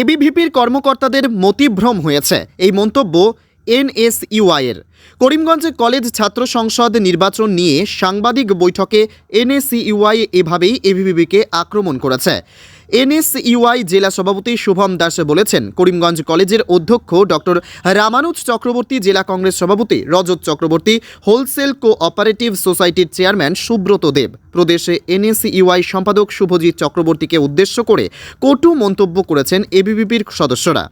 এবিভিপির কর্মকর্তাদের মতিভ্রম হয়েছে। এই মন্তব্য এনএসইউআই এর করিমগঞ্জে কলেজ ছাত্র সংসদ নির্বাচন নিয়ে সাংবাদিক বৈঠকে এনএসইউআই এভাবেই এবিভিপিকে আক্রমণ করেছে। এনএসইউআই জেলা সভাপতি শুভম দাস বলেছেন, করিমগঞ্জ কলেজের অধ্যক্ষ ডক্টর রামানুজ চক্রবর্তী, জেলা কংগ্রেস সভাপতি রজত চক্রবর্তী, হোলসেল কোঅপারেটিভ সোসাইটির চেয়ারম্যান সুব্রত দেব। প্রদেশে এনএসইউআই সম্পাদক শুভজিৎ চক্রবর্তীকে উদ্দেশ্য করে কটু মন্তব্য করেছেন এবিভিপির সদস্যরা।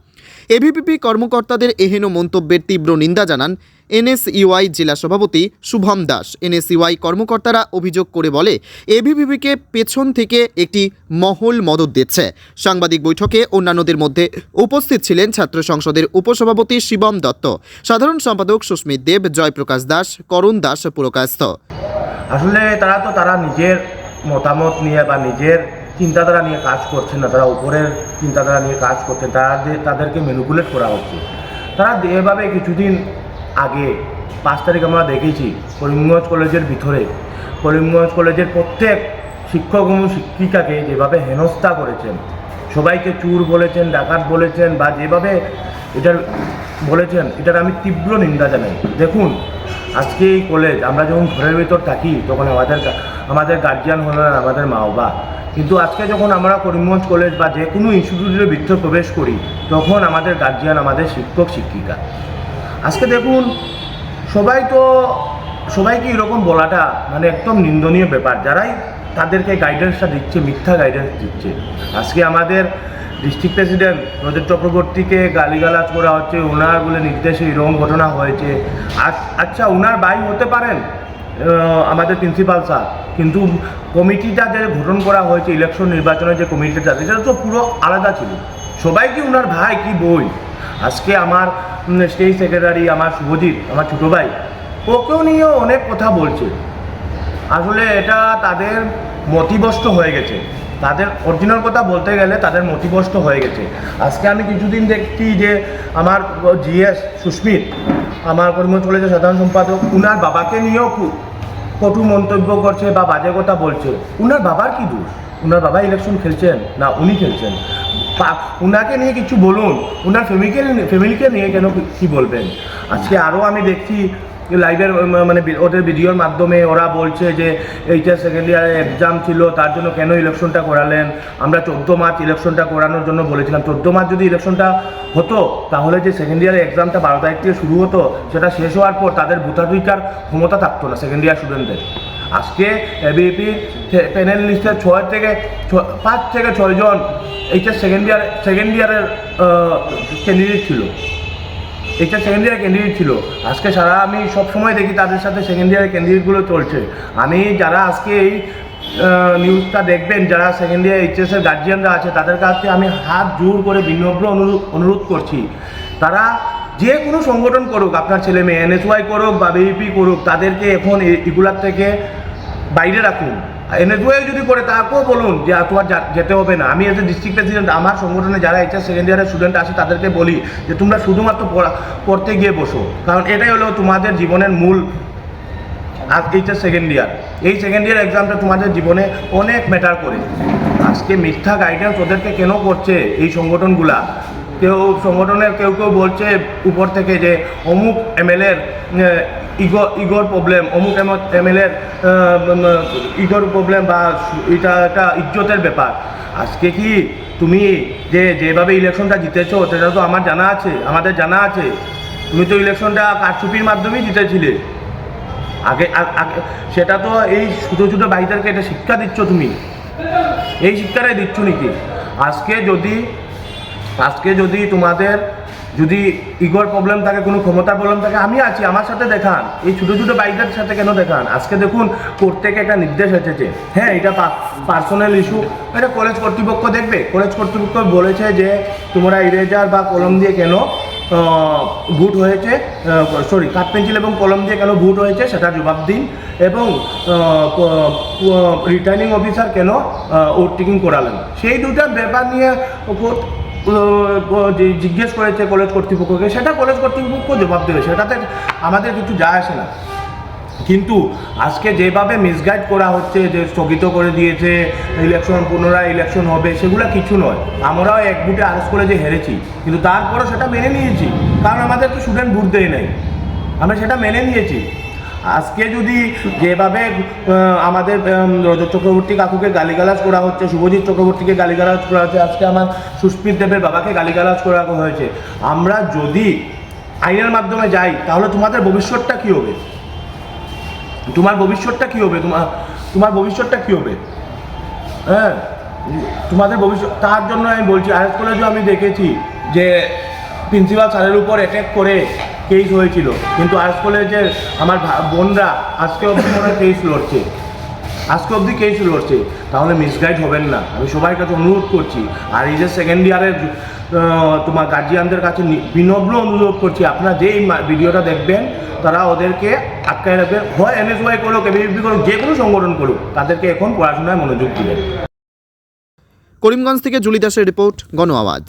এবিভিপি কর্মকর্তাদের এহেন মন্তব্যের তীব্র নিন্দা জানান এনএসইউআই জেলা সভাপতি শুভম দাস। এনএসইউআই কর্মকর্তারা অভিযোগ করে বলে এবিভিপিকে পেছন থেকে একটি মহল মদত দিচ্ছে। সাংবাদিক বৈঠকে অন্যান্যদের মধ্যে উপস্থিত ছিলেন ছাত্র সংসদের উপসভাপতি শিবম দত্ত। সাধারণ সম্পাদক সুস্মিত দেব, জয়প্রকাশ দাস, করণ দাস পুরকায়স্থ। আসলে তারা তো তারা নিজের মতামত নিয়ে বা নিজের চিন্তাধারা নিয়ে কাজ করছেন না, তারা উপরের চিন্তাধারা নিয়ে কাজ করছেন তাদের তাদেরকে ম্যানিপুলেট করা হচ্ছে। তারা এভাবে কিছুদিন আগে, পাঁচ তারিখ আমরা দেখেছি, করিমগঞ্জ কলেজের ভিতরে, করিমগঞ্জ কলেজের প্রত্যেক শিক্ষক এবং শিক্ষিকাকে যেভাবে হেনস্থা করেছেন, সবাইকে চুর বলেছেন, ডাকাত বলেছেন, বা যেভাবে এটার বলেছেন, এটার আমি তীব্র নিন্দা জানাই। দেখুন, আজকে এই কলেজ, আমরা যখন ঘরের ভিতর থাকি, তখন আমাদের আমাদের গার্জিয়ান হলেন আমাদের মা বাবা কিন্তু আজকে যখন আমরা করিমগঞ্জ কলেজ বা যে কোনো ইনস্টিটিউটের ভিতরে প্রবেশ করি, তখন আমাদের গার্জিয়ান আমাদের শিক্ষক, শিক্ষিকা। আজকে দেখুন, সবাই তো সবাইকে এরকম বলাটা মানে একদম নিন্দনীয় ব্যাপার? যারাই তাদেরকে গাইডেন্সটা দিচ্ছে, মিথ্যা গাইডেন্স দিচ্ছে। আজকে আমাদের ডিস্ট্রিক্ট প্রেসিডেন্ট রজত চক্রবর্তীকে গালিগালাজ করা হচ্ছে, ওনার বলে নির্দেশে এরকম ঘটনা হয়েছে। আচ্ছা ওনার ভাই হতে পারেন আমাদের প্রিন্সিপাল স্যার কিন্তু কমিটিটা যে গঠন করা হয়েছে ইলেকশন নির্বাচনের যে কমিটিটা সেটা তো পুরো আলাদা ছিল। সবাই কি ওনার ভাই, কি বই? আজকে আমার স্টেট সেক্রেটারি আমার শুভজিৎ, আমার ছোটো ভাই, ওকেও নিয়েও অনেক কথা বলছে। আসলে এটা তাদের মতিবষ্ট হয়ে গেছে। তাদের অরিজিনাল কথা বলতে গেলে তাদের মতিবষ্ট হয়ে গেছে। আজকে আমি কিছুদিন দেখছি যে আমার জিএস সুস্মিত, আমার করিমগঞ্জ কলেজের সাধারণ সম্পাদক, উনার বাবাকে নিয়েও খুব কটু মন্তব্য করছে বা বাজে কথা বলছে, উনার বাবার কি দোষ? উনার বাবা ইলেকশন খেলছেন, না উনি খেলছেন? উনাকে নিয়ে কিছু বলুন, উনার ফ্যামিলিকে ফ্যামিলিকে নিয়ে কেন কি বলবেন? আজকে আরও আমি দেখছি লাইভের মানে ওদের ভিডিওর মাধ্যমে ওরা বলছে যে, এইটা সেকেন্ড ইয়ারে এক্সাম ছিল, তার জন্য কেন ইলেকশনটা করালেন? আমরা চোদ্দ মার্চ ইলেকশনটা করানোর জন্য বলেছিলাম। চোদ্দ মার্চ যদি ইলেকশনটা হতো, তাহলে যে সেকেন্ড ইয়ারের এক্সামটা বারো তারিখ থেকে শুরু হতো, সেটা শেষ হওয়ার পর তাদের ভোটাধিকার ক্ষমতা থাকতো না সেকেন্ড ইয়ার স্টুডেন্টদের আজকে এবিপি প্যানেল লিস্টে ছয় থেকে পাঁচ থেকে ছয়জন এইটা সেকেন্ড ইয়ার সেকেন্ড ইয়ারের ক্যান্ডিডেট ছিল। এটা সেকেন্ড ইয়ার ক্যান্ডিডেট ছিল। আজকে সারা আমি সব সময় দেখি তাদের সাথে সেকেন্ড ইয়ারের ক্যান্ডিডেটগুলো চলছে। আমি যারা আজকে এই নিউজটা দেখবেন, যারা সেকেন্ড ইয়ার এইচএসের গার্জিয়ানরা আছে, তাদের কাছে আমি হাত জোর করে বিনম্র অনুরোধ করছি। তারা যে কোনো সংগঠন করুক, আপনার ছেলে মেয়ে এনএসওয়াই করুক বা বিপি করুক, তাদেরকে এখন এগুলার থেকে বাইরে রাখুন। এনএসওয়াই যদি করে, তাকেও বলুন যে তোমার যেতে হবে না। আমি এজ এ ডিস্ট্রিক্ট প্রেসিডেন্ট আমার সংগঠনে যারা এইচএস সেকেন্ড ইয়ারের স্টুডেন্ট আছে, তাদেরকে বলি যে, তোমরা শুধুমাত্র পড়া, পড়তে গিয়ে বসো। কারণ এটাই হলো তোমাদের জীবনের মূল আর এইচএস সেকেন্ড ইয়ার এই সেকেন্ড ইয়ার এক্সামটা তোমাদের জীবনে অনেক ম্যাটার করে। আজকে মিথ্যা গাইডেন্স ওদেরকে কেন করছে এই সংগঠনগুলা? কেউ সংগঠনের, কেউ কেউ বলছে উপর থেকে যে, অমুক এমএলএর ইগো ইগোর প্রবলেম অমুক এমএলএর ইগোর প্রবলেম বা এটা একটা ইজ্জতের ব্যাপার। আজকে কি তুমি যে যেভাবে ইলেকশনটা জিতেছো, সেটা তো আমার জানা আছে, আমাদের জানা আছে। তুমি তো ইলেকশনটা কারচুপির মাধ্যমেই জিতেছিলে। আগে, সেটা তো এই ছোটো ছোটো ভাইদেরকে এটা শিক্ষা দিচ্ছ তুমি। এই শিক্ষাটাই দিচ্ছ নাকি? আজকে যদি আজকে যদি তোমাদের যদি ইগোর প্রবলেম থাকে, কোনো ক্ষমতার প্রবলেম থাকে, আমি আছি, আমার সাথে দেখান। এই ছোটো ছোটো বাইকদের সাথে কেন দেখান? আজকে দেখুন কোর্ট থেকে একটা নির্দেশ এসেছে। হ্যাঁ এটা পার্সোনাল ইস্যু এটা কলেজ কর্তৃপক্ষ দেখবে। কলেজ কর্তৃপক্ষ বলেছে যে, তোমরা ইরেজার বা কলম দিয়ে কেন ভুট হয়েছে সরি কাঠ, পেন্সিল এবং কলম দিয়ে কেন ভুট হয়েছে সেটা জবাব দিন। এবং রিটার্নিং অফিসার কেন ওট টেকিং করালেন। সেই দুটা ব্যাপার নিয়ে জিজ্ঞেস করেছে কলেজ কর্তৃপক্ষকে, সেটা কলেজ কর্তৃপক্ষ জবাব দেবে সেটাতে আমাদের কিছু যায় আসে না। কিন্তু আজকে যেভাবে মিসগাইড করা হচ্ছে, যে স্থগিত করে দিয়েছে ইলেকশন পুনরায় ইলেকশন হবে, সেগুলো কিছু নয়। আমরাও এক বুটে আরেস করে যে হেরেছি, কিন্তু তারপরও সেটা মেনে নিয়েছি। কারণ আমাদের তো স্টুডেন্ট ভোট দেয় নাই। আমরা সেটা মেনে নিয়েছি। আজকে যদি যেভাবে আমাদের রজত চক্রবর্তী কাকুকে গালিগালাজ করা হচ্ছে, শুভজিৎ চক্রবর্তীকে গালিগালাজ করা হচ্ছে, আজকে আমার সুস্মিত দেবের বাবাকে গালিগালাজ করা হয়েছে। আমরা যদি আইনের মাধ্যমে যাই, তাহলে তোমাদের ভবিষ্যৎটা কী হবে? তোমার ভবিষ্যৎটা কী হবে? তোমার তোমার ভবিষ্যৎটা কী হবে? হ্যাঁ? তোমাদের ভবিষ্যৎ, তার জন্য আমি বলছি আর্টস কলেজেও আমি দেখেছি যে প্রিন্সিপাল স্যারের উপর অ্যাটাক করে কেস হয়েছিল। কিন্তু আর্টস কলেজের আমার বোনরা আজকে অবধি হয় কেস লড়ছে। আজকে অবধি কেস লড়ছে। তাহলে মিসগাইড হবেন না। আমি সবার কাছে অনুরোধ করছি। আর এই যে সেকেন্ড ইয়ারের তোমার গার্জিয়ানদের কাছে বিনম্র অনুরোধ করছি। আপনারা যেই ভিডিওটা দেখবেন, তারা ওদেরকে আটকায় রাখবেন হয় এনএসওয়াই করুক এবিপি করুক, যে কোনো সংগঠন করুক, তাদেরকে এখন পড়াশোনায় মনোযোগ দিবেন। করিমগঞ্জ থেকে জুলি দাসের রিপোর্ট, গণ আওয়াজ।